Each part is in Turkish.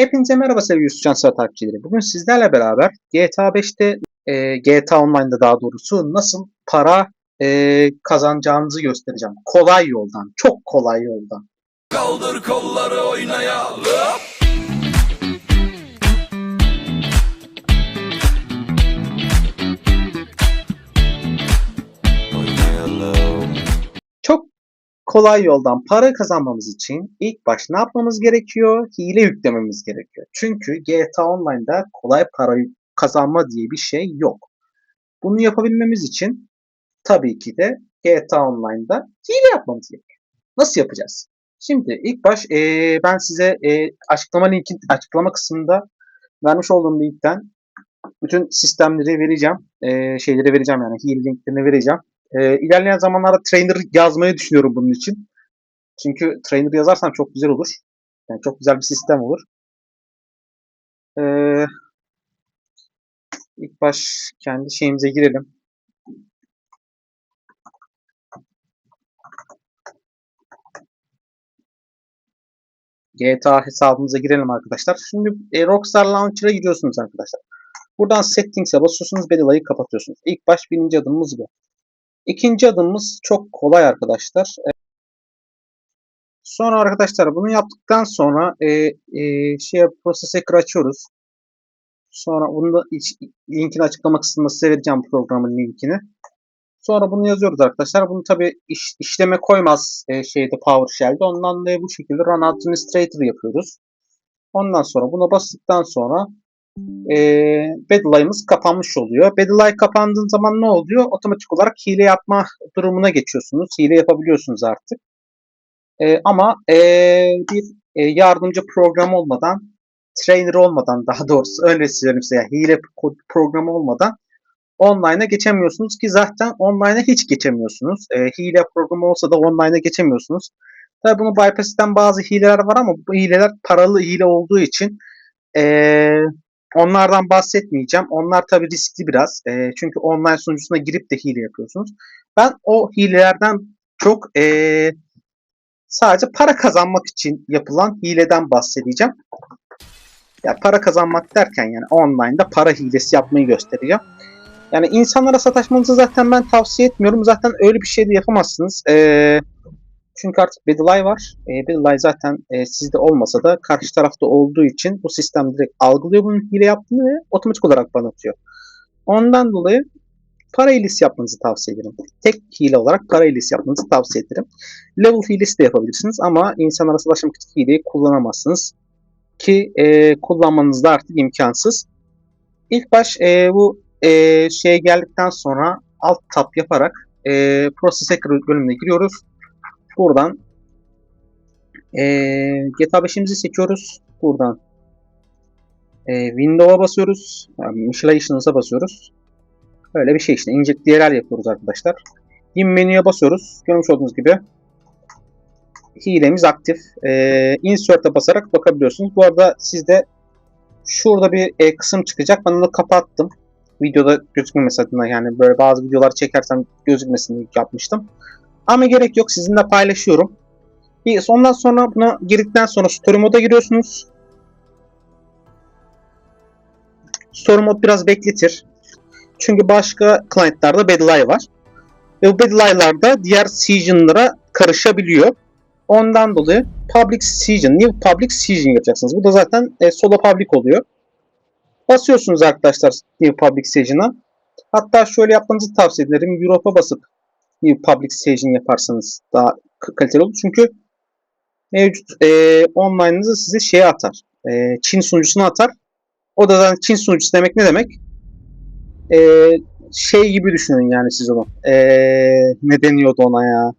Hepinize merhaba sevgili Yusufcan Sıra takipçileri. Bugün sizlerle beraber GTA 5'te, e, GTA Online'da daha doğrusu nasıl para e, kazanacağınızı göstereceğim. Kolay yoldan, çok kolay yoldan. Kaldır kolları. Oynayalım. Kolay yoldan para kazanmamız için ilk baş ne yapmamız gerekiyor? Hile yüklememiz gerekiyor. Çünkü GTA Online'da kolay para kazanma diye bir şey yok. Bunu yapabilmemiz için tabii ki de GTA Online'da hile yapmamız gerekiyor. Nasıl yapacağız? Şimdi ilk baş eee, ben size eee, açıklama linki açıklama kısmında vermiş olduğum linkten bütün sistemleri vereceğim. Eee, şeyleri vereceğim yani hile linklerini vereceğim. Eee ilerleyen zamanlarda trainer yazmayı düşünüyorum bunun için. Çünkü trainer yazarsam çok güzel olur. Yani çok güzel bir sistem olur. Eee ilk baş kendi şeyimize girelim. GTA hesabımıza girelim arkadaşlar. Şimdi e, Rockstar Launcher'a giriyorsunuz arkadaşlar. Buradan Settings'e basıyorsunuz. Bedella'yı kapatıyorsunuz. İlk baş birinci adımımız bu. İkinci adımımız çok kolay arkadaşlar. E, Sonra arkadaşlar bunu yaptıktan sonra e, e, şey Processor açıyoruz. Sonra bunu da iç, linkini açıklama kısmında size vereceğim programın linkini. Sonra bunu yazıyoruz arkadaşlar. Bunu tabi iş, işleme koymaz e, şeyde PowerShell'de. Ondan da bu şekilde Run Administrator yapıyoruz. Ondan sonra buna bastıktan sonra e, Bedeline'ımız kapanmış oluyor. Bedeline kapandığı zaman ne oluyor? Otomatik olarak hile yapma durumuna geçiyorsunuz. Hile yapabiliyorsunuz artık. E, ama e, bir e, yardımcı program olmadan, trainer olmadan daha doğrusu öyle söyleyeyim size. Hile kod programı olmadan online'a geçemiyorsunuz ki zaten online'a hiç geçemiyorsunuz. E, hile programı olsa da online'a geçemiyorsunuz. Tabi bunu bypass'ten bazı hileler var ama bu hileler paralı hile olduğu için e, onlardan bahsetmeyeceğim. Onlar tabi riskli biraz. E, çünkü online sunucusuna girip de hile yapıyorsunuz. Ben o hilelerden çok e, sadece para kazanmak için yapılan hileden bahsedeceğim. Ya para kazanmak derken yani online'da para hilesi yapmayı göstereceğim. Yani insanlara sataşmanızı zaten ben tavsiye etmiyorum. Zaten öyle bir şey de yapamazsınız. Ee, çünkü artık Bedellay var. E, Bedellay zaten e, sizde olmasa da karşı tarafta olduğu için bu sistem direkt algılıyor bunun hile yaptığını ve otomatik olarak bana atıyor. Ondan dolayı para hilesi yapmanızı tavsiye ederim. Tek hile olarak para hilesi yapmanızı tavsiye ederim. Level hilesi de yapabilirsiniz ama insanlara savaşmak için hileyi kullanamazsınız. Ki e, kullanmanız da artık imkansız. İlk baş e, bu e, şeye geldikten sonra alt tab yaparak e, Process Hacker bölümüne giriyoruz. Buradan e, GTA 5'imizi seçiyoruz. Buradan e, Windows'a basıyoruz. Yani Initialization'a basıyoruz. Öyle bir şey işte. DLL yapıyoruz arkadaşlar. Dim menüye basıyoruz. Görmüş olduğunuz gibi hilemiz aktif. E, Insert'e basarak bakabiliyorsunuz. Bu arada sizde şurada bir e, kısım çıkacak. Ben onu kapattım. Videoda gözükmemesi adına yani böyle bazı videolar çekersem gözükmesin diye yapmıştım. Ama gerek yok. Sizinle paylaşıyorum. Bir, ondan sonra buna girdikten sonra story moda giriyorsunuz. Story mod biraz bekletir. Çünkü başka client'larda Bedellay var. Ve bu Bedellay'larda diğer season'lara karışabiliyor. Ondan dolayı public season, new public season yapacaksınız. Bu da zaten e, solo public oluyor. Basıyorsunuz arkadaşlar new public season'a. Hatta şöyle yapmanızı tavsiye ederim. Europe'a basıp new public season yaparsanız daha kaliteli olur. Çünkü mevcut e, online'ınızı size şeye atar. E, Çin sunucusuna atar. O da zaten Çin sunucusu demek ne demek? E, şey gibi düşünün yani siz onu. E, ne deniyordu ona ya?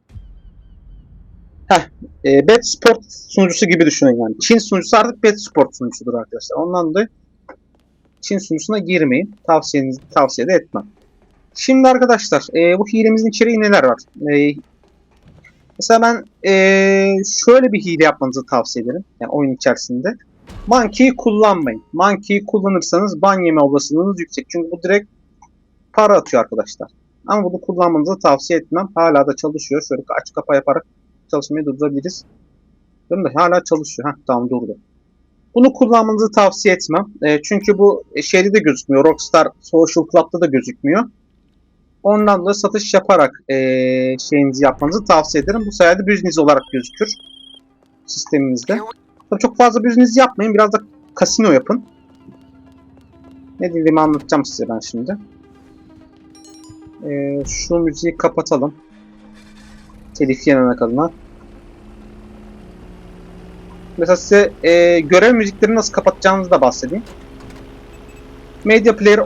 Heh, e, Bet Sport sunucusu gibi düşünün yani. Çin sunucusu artık Bet Sport sunucusudur arkadaşlar. Ondan dolayı Çin sunucusuna girmeyin. Tavsiyenizi tavsiye de etmem. Şimdi arkadaşlar e, bu hilemizin içeriği neler var? E, mesela ben e, şöyle bir hile yapmanızı tavsiye ederim. Yani oyun içerisinde. Monkey'i kullanmayın. Monkey'i kullanırsanız ban yeme olasılığınız yüksek. Çünkü bu direkt para atıyor arkadaşlar. Ama bunu kullanmanızı tavsiye etmem. Hala da çalışıyor. Şöyle aç kapa yaparak çalışmayı durdurabiliriz. Değil mi? Hala çalışıyor. Heh, tamam durdu. Bunu kullanmanızı tavsiye etmem. E, çünkü bu şeyde de gözükmüyor. Rockstar Social Club'da da gözükmüyor. Ondan da satış yaparak e, şeyinizi yapmanızı tavsiye ederim. Bu sayede business olarak gözükür sisteminizde. Tabii çok fazla business yapmayın. Biraz da kasino yapın. Ne dediğimi anlatacağım size ben şimdi. E, şu müziği kapatalım. Telif yememek adına. Mesela size e, görev müziklerini nasıl kapatacağınızı da bahsedeyim. Media Player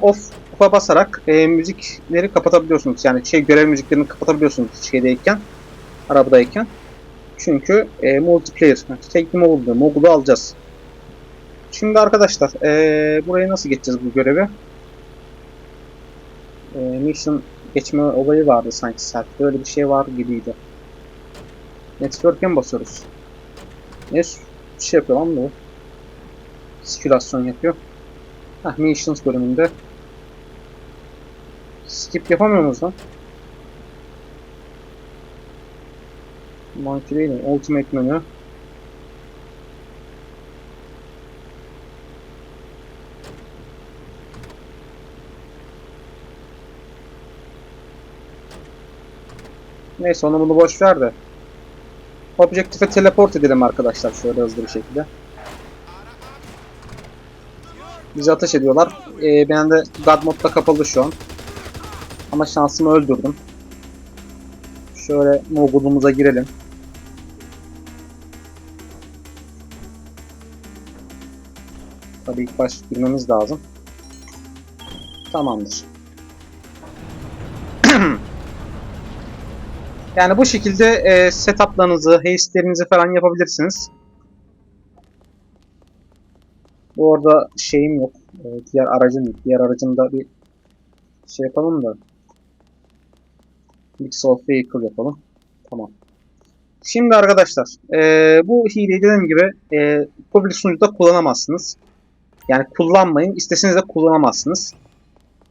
Off'a basarak e, müzikleri kapatabiliyorsunuz. Yani şey görev müziklerini kapatabiliyorsunuz şeydeyken, arabadayken. Çünkü e, multiplayer, tekli mogul, mogulu alacağız. Şimdi arkadaşlar, e, buraya nasıl geçeceğiz bu görevi? E, mission geçme olayı vardı sanki sert. Böyle bir şey var gibiydi. Network'e mi basıyoruz? Ne şey yapıyor lan bu? Sikülasyon yapıyor. Heh, missions bölümünde. Skip yapamıyor muyuz lan? Monkey değil? Ultimate menü. Neyse onu bunu boş ver de. Objektife teleport edelim arkadaşlar şöyle hızlı bir şekilde. Bizi ateş ediyorlar. Ee, ben de God modda kapalı şu an. Ama şansımı öldürdüm. Şöyle mogulumuza girelim. Tabii ilk baş girmemiz lazım. Tamamdır. Yani bu şekilde e, setuplarınızı, haste'lerinizi falan yapabilirsiniz. Bu arada şeyim yok. E, diğer aracım yok. Diğer aracımda bir şey yapalım da. Mix of Vehicle yapalım. Tamam. Şimdi arkadaşlar, e, bu hileyi dediğim gibi e, public sunucuda kullanamazsınız. Yani kullanmayın, isteseniz de kullanamazsınız.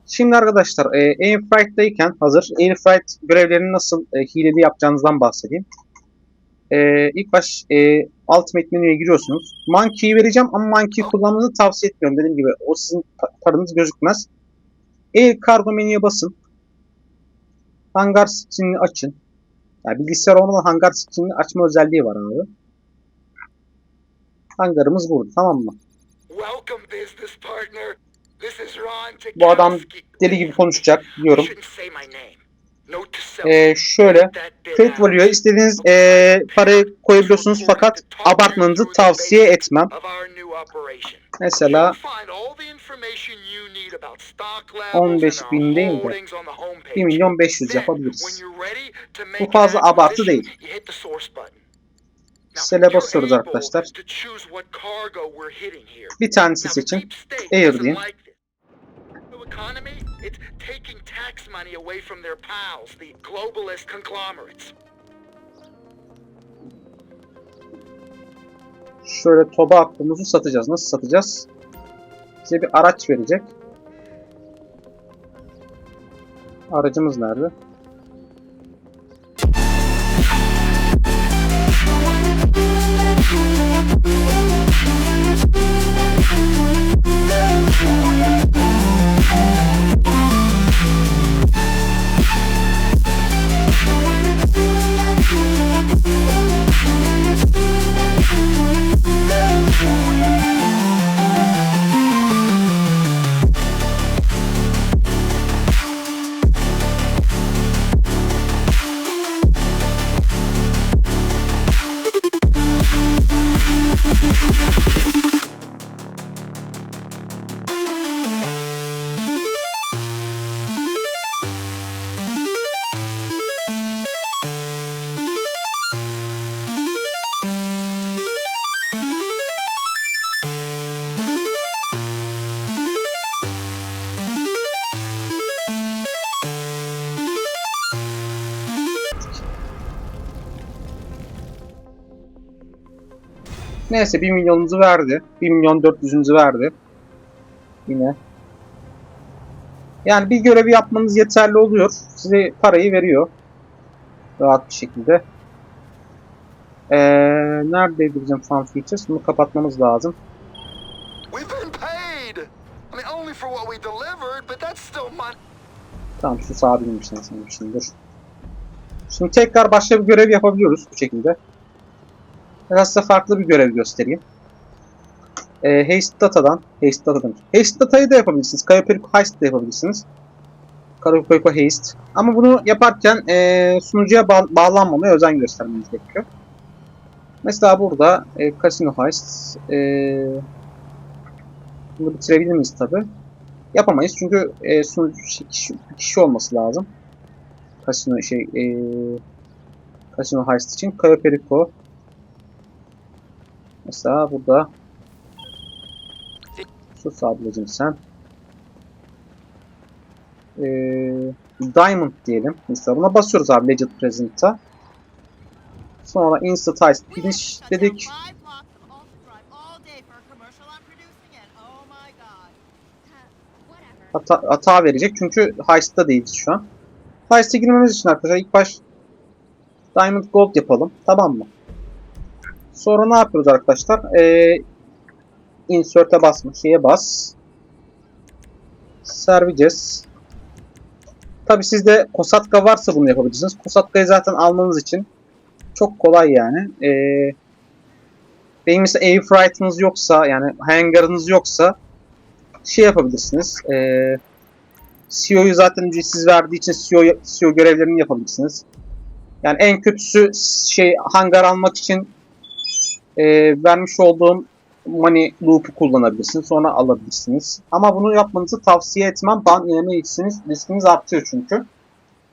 Şimdi arkadaşlar e, Airfright'tayken hazır Airfright görevlerini nasıl e, hileli yapacağınızdan bahsedeyim. E, ilk baş e, Ultimate menüye giriyorsunuz. Monkey'i vereceğim ama Monkey'i kullanmanızı tavsiye etmiyorum. Dediğim gibi o sizin pa- paranız gözükmez. Air Cargo menüye basın. Hangar screen'i açın. Yani bilgisayar olmadan hangar screen'i açma özelliği var abi. Hangarımız burada tamam mı? Bu adam. Deli gibi konuşacak diyorum. Shouldn't say my name. Note to self. E, şöyle out. Value'ya istediğiniz eee, parayı koyabiliyorsunuz fakat abartmanızı tavsiye etmem. Mesela You'll find all the information you need about stock levels 15 and bin our değil de holdings on the homepage. 1 milyon 500 Then, yapabiliriz. Bu fazla abartı değil. you hit the source button. Now, Sele you're basıyoruz able arkadaşlar. Bir tanesi seçin. Air economy, it's taking tax money away from their pals, the globalist conglomerates. Şöyle tobaccumuzu satacağız. Nasıl satacağız? Size bir araç verecek. Aracımız nerede? Neyse 1 milyonumuzu verdi. 1 milyon 400'ümüzü verdi. Yine. Yani bir görevi yapmanız yeterli oluyor. Size parayı veriyor. Rahat bir şekilde. Ee, neredeydi bizim fan features? Bunu kapatmamız lazım. Tamam şu sağa binmiş sen sanırım şimdi dur. Şimdi tekrar başka bir görev yapabiliyoruz bu şekilde. Biraz size farklı bir görev göstereyim. Ee, Haste Data'dan, Haste Data'dan. Haste Data'yı da yapabilirsiniz. Kayoperico Heist de yapabilirsiniz. Kayoperico Haste. Ama bunu yaparken ee, sunucuya ba- bağlanmamaya özen göstermeniz gerekiyor. Mesela burada e, Casino Heist. E, bunu bitirebilir miyiz tabi? Yapamayız çünkü e, sunucu kişi, kişi olması lazım. Casino şey e, Casino Heist için Cayo Perico mesela burada sus ablacım sen e, Diamond diyelim. Mesela buna basıyoruz abi Legend Present'a. Sonra Instant Heist Finish dedik. Hata, hata verecek çünkü Heist'ta değiliz şu an. Heist'e girmemiz için arkadaşlar ilk baş Diamond Gold yapalım. Tamam mı? Sonra ne yapıyoruz arkadaşlar? Ee, insert'e basma. Şeye bas. Serveceğiz. Tabi sizde Kosatka varsa bunu yapabilirsiniz. Kosatka'yı zaten almanız için çok kolay yani. Ee, benim mesela Airfright'ınız yoksa yani hangarınız yoksa şey yapabilirsiniz. Ee, CEO'yu zaten ücretsiz verdiği için CEO, CEO görevlerini yapabilirsiniz. Yani en kötüsü şey hangar almak için e, vermiş olduğum money loop'u kullanabilirsiniz. Sonra alabilirsiniz. Ama bunu yapmanızı tavsiye etmem. Ban yeme riskiniz, artıyor çünkü.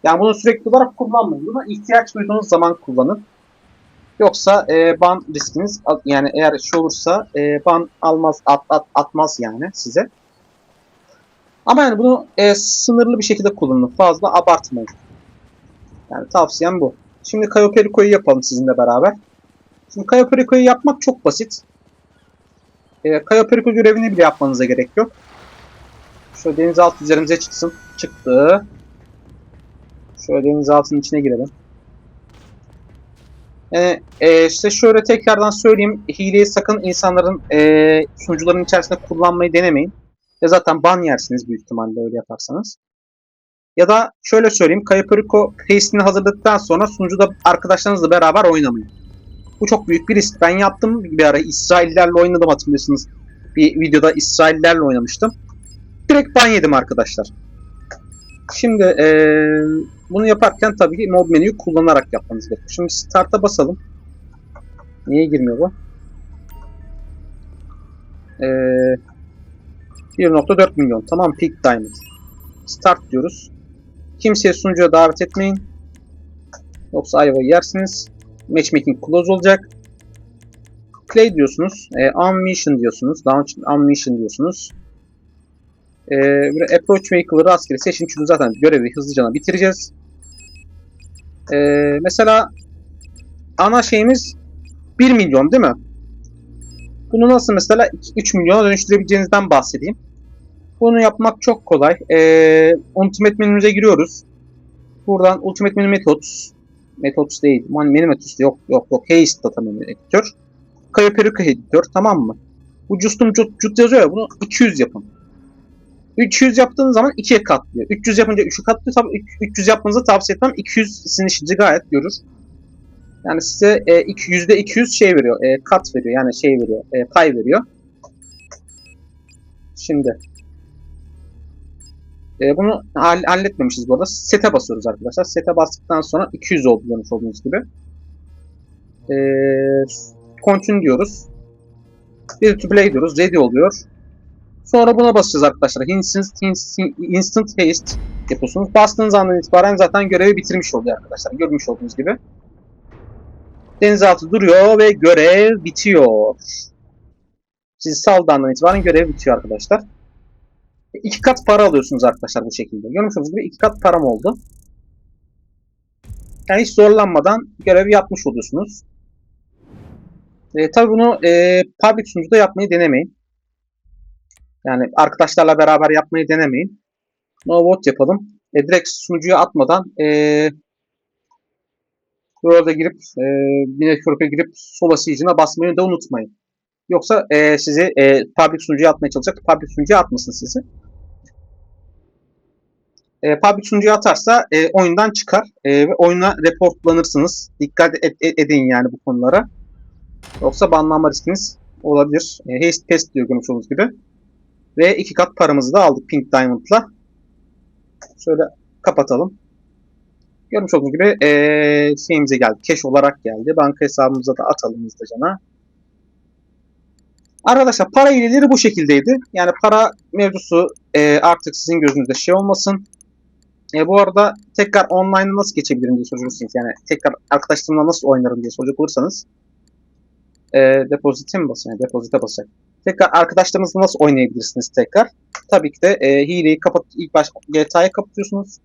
Yani bunu sürekli olarak kullanmayın. Buna ihtiyaç duyduğunuz zaman kullanın. Yoksa e, ban riskiniz yani eğer şey olursa e, ban almaz at, at, atmaz yani size. Ama yani bunu e, sınırlı bir şekilde kullanın. Fazla abartmayın. Yani tavsiyem bu. Şimdi Cayo Perico'yu yapalım sizinle beraber. Şimdi Cayo Perico'yu yapmak çok basit. E, Cayo Perico görevini bile yapmanıza gerek yok. Şöyle denizaltı üzerimize çıksın. Çıktı. Şöyle denizaltının içine girelim. Yani, e, işte şöyle tekrardan söyleyeyim. Hileyi sakın insanların e, sunucuların içerisinde kullanmayı denemeyin. Ya zaten ban yersiniz büyük ihtimalle öyle yaparsanız. Ya da şöyle söyleyeyim. Kayaperico paste'ini hazırladıktan sonra sunucuda arkadaşlarınızla beraber oynamayın. Bu çok büyük bir risk. Ben yaptım bir ara İsraillerle oynadım hatırlıyorsunuz. Bir videoda İsraillerle oynamıştım. Direkt ban yedim arkadaşlar. Şimdi eee, bunu yaparken tabii ki mod menüyü kullanarak yapmanız gerekiyor. Şimdi start'a basalım. Niye girmiyor bu? Eee 1.4 milyon. Tamam Peak Diamond. Start diyoruz. Kimseye sunucuya davet etmeyin. Yoksa ayvayı yersiniz. Matchmaking close olacak. Play diyorsunuz. E, on mission diyorsunuz. Launch on mission diyorsunuz. E, approach vehicle'ı rastgele seçin. Çünkü zaten görevi hızlıca bitireceğiz. E, mesela ana şeyimiz 1 milyon değil mi? Bunu nasıl mesela 3 milyona dönüştürebileceğinizden bahsedeyim. Bunu yapmak çok kolay. Ee, Ultimate menümüze giriyoruz. Buradan Ultimate menü methods. Methods değil. Methods yok yok yok. Haste data menü editör. Cayo Perico editör tamam mı? Bu custom cut, cut yazıyor ya bunu 200 yapın. 300 yaptığınız zaman 2'ye katlıyor. 300 yapınca 3'ü katlıyor. Tabii 300 yapmanızı tavsiye etmem. 200 sizin işinizi gayet görür. Yani size e, iki- %200 şey veriyor. E, kat veriyor. Yani şey veriyor. E, pay veriyor. Şimdi e, bunu hall- halletmemişiz bu arada. Set'e basıyoruz arkadaşlar. Set'e bastıktan sonra 200 oldu görmüş olduğunuz gibi. E, continue diyoruz. Bir to play diyoruz. Ready oluyor. Sonra buna basacağız arkadaşlar. Instant, instant, instant haste yapıyorsunuz. Bastığınız andan itibaren zaten görevi bitirmiş oluyor arkadaşlar. Görmüş olduğunuz gibi. Denizaltı duruyor ve görev bitiyor. Sizi saldığından itibaren görev bitiyor arkadaşlar. İki kat para alıyorsunuz arkadaşlar bu şekilde. Görmüş olduğunuz gibi iki kat param oldu. Yani hiç zorlanmadan görevi yapmış oluyorsunuz. E, tabii bunu e, public sunucuda yapmayı denemeyin. Yani arkadaşlarla beraber yapmayı denemeyin. No vote yapalım. E, direkt sunucuya atmadan e, World'a girip e, Network'a girip Sola Siege'ine basmayı da unutmayın. Yoksa e, sizi e, public sunucuya atmaya çalışacak. Public sunucuya atmasın sizi. E, public sunucuya atarsa e, oyundan çıkar e, ve oyuna reportlanırsınız. Dikkat et- et- edin yani bu konulara. Yoksa banlanma riskiniz olabilir. E, haste test diyor görmüş olduğunuz gibi. Ve iki kat paramızı da aldık Pink Diamond'la. Şöyle kapatalım. Görmüş olduğunuz gibi eee şeyimize geldi. Cash olarak geldi. Banka hesabımıza da atalım hızlıcana. Arkadaşlar para hileleri bu şekildeydi. Yani para mevzusu eee, artık sizin gözünüzde şey olmasın. E, bu arada tekrar online'a nasıl geçebilirim diye soruyorsunuz. Yani tekrar arkadaşlarımla nasıl oynarım diye soracak olursanız. E, depozite mi basacak? Yani depozite basacak. Tekrar arkadaşlarınızla nasıl oynayabilirsiniz tekrar? Tabii ki de e, hileyi kapat ilk baş GTA'yı kapatıyorsunuz.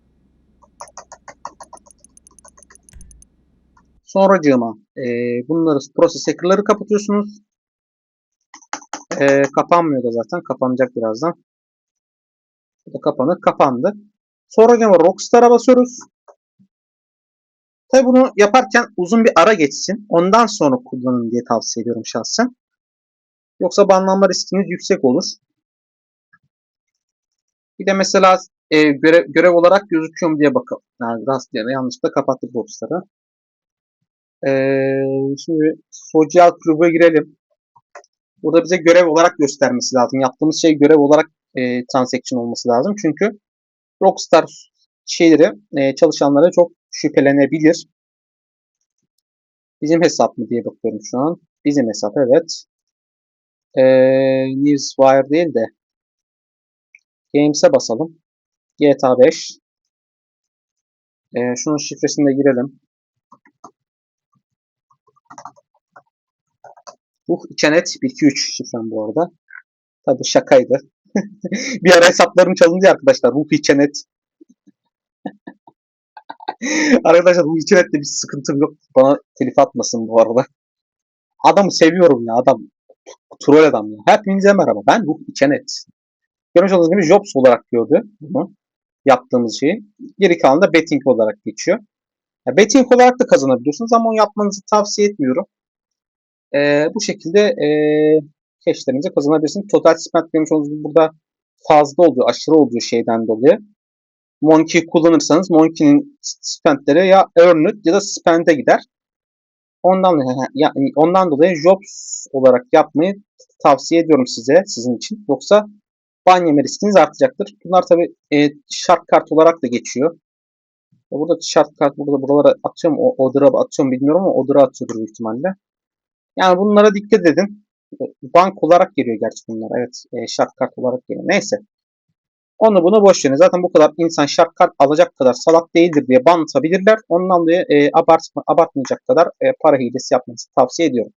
Sonracığıma e, bunları process hacker'ları kapatıyorsunuz. E, kapanmıyor da zaten. Kapanacak birazdan. Bu da kapanır. Kapandı. Sonracığıma Rockstar'a basıyoruz. Tabi bunu yaparken uzun bir ara geçsin. Ondan sonra kullanın diye tavsiye ediyorum şahsen. Yoksa banlanma riskiniz yüksek olur. Bir de mesela e, görev, görev olarak gözüküyor mu diye bakalım. Yani rastlayana yanlışlıkla kapattık Rockstar'ı. E, şimdi Social Club'a girelim. Burada bize görev olarak göstermesi lazım. Yaptığımız şey görev olarak e, transaction olması lazım. Çünkü Rockstar şeyleri, e, çalışanlara çok şüphelenebilir. Bizim hesap mı diye bakıyorum şu an. Bizim hesap evet. E, Newswire değil de Games'e basalım. GTA 5. E, şunun şifresini de girelim. Uh içenet 123 şifrem bu arada. Tabi şakaydı. bir ara hesaplarım çalındı arkadaşlar. Ruh içenet. arkadaşlar bu içenette bir sıkıntım yok. Bana telif atmasın bu arada. Adamı seviyorum ya adam. Troll adam ya. Hepinize merhaba. Ben Ruh içenet. Görmüş olduğunuz gibi Jobs olarak gördü bunu. Yaptığımız şeyi. Geri kalan da betting olarak geçiyor. Ya betting olarak da kazanabiliyorsunuz ama onu yapmanızı tavsiye etmiyorum. Ee, bu şekilde e, cashlerinizi kazanabilirsiniz. Total spend demiş olduğunuz burada fazla olduğu, aşırı olduğu şeyden dolayı Monkey kullanırsanız Monkey'nin spendleri ya earned ya da spend'e gider. Ondan yani ondan dolayı jobs olarak yapmayı tavsiye ediyorum size, sizin için. Yoksa ban yeme riskiniz artacaktır. Bunlar tabi e, şart kart olarak da geçiyor. E, Burada şart kart burada buralara atıyorum, o order'a atıyorum bilmiyorum ama order'a atıyordur büyük ihtimalle. Yani bunlara dikkat edin. Bank olarak geliyor gerçi bunlar. Evet, e, şart kart olarak geliyor. Neyse. Onu bunu boş verin. Zaten bu kadar insan şart kart alacak kadar salak değildir diye ban atabilirler. Ondan dolayı e, abartma, abartmayacak kadar e, para hilesi yapmanızı tavsiye ediyorum.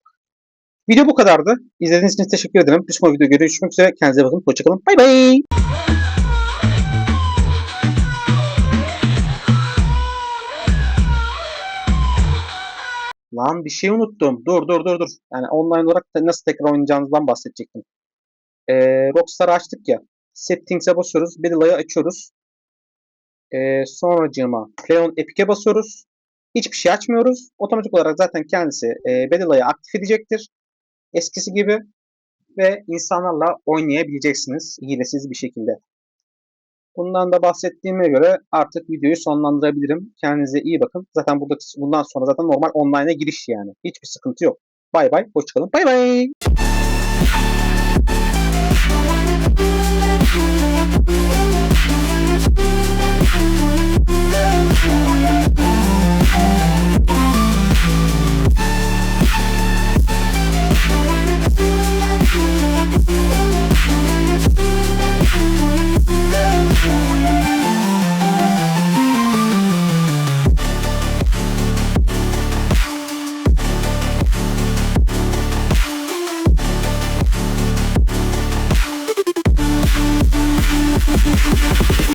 Video bu kadardı. İzlediğiniz için teşekkür ederim. Bir sonraki videoda görüşmek üzere. Kendinize bakın. Hoşçakalın. Bay bay. Lan bir şey unuttum. Dur dur dur dur. Yani online olarak nasıl tekrar oynayacağınızdan bahsedecektim. Ee, Rockstar'ı açtık ya. Settings'e basıyoruz. Bedella'yı açıyoruz. Ee, sonracığıma Play on Epic'e basıyoruz. Hiçbir şey açmıyoruz. Otomatik olarak zaten kendisi e, Bedella'yı aktif edecektir. Eskisi gibi. Ve insanlarla oynayabileceksiniz. Hilesiz bir şekilde. Bundan da bahsettiğime göre artık videoyu sonlandırabilirim. Kendinize iyi bakın. Zaten burada bundan sonra zaten normal online'a giriş yani. Hiçbir sıkıntı yok. Bay bay. Hoşçakalın. Bay bay. Thank you.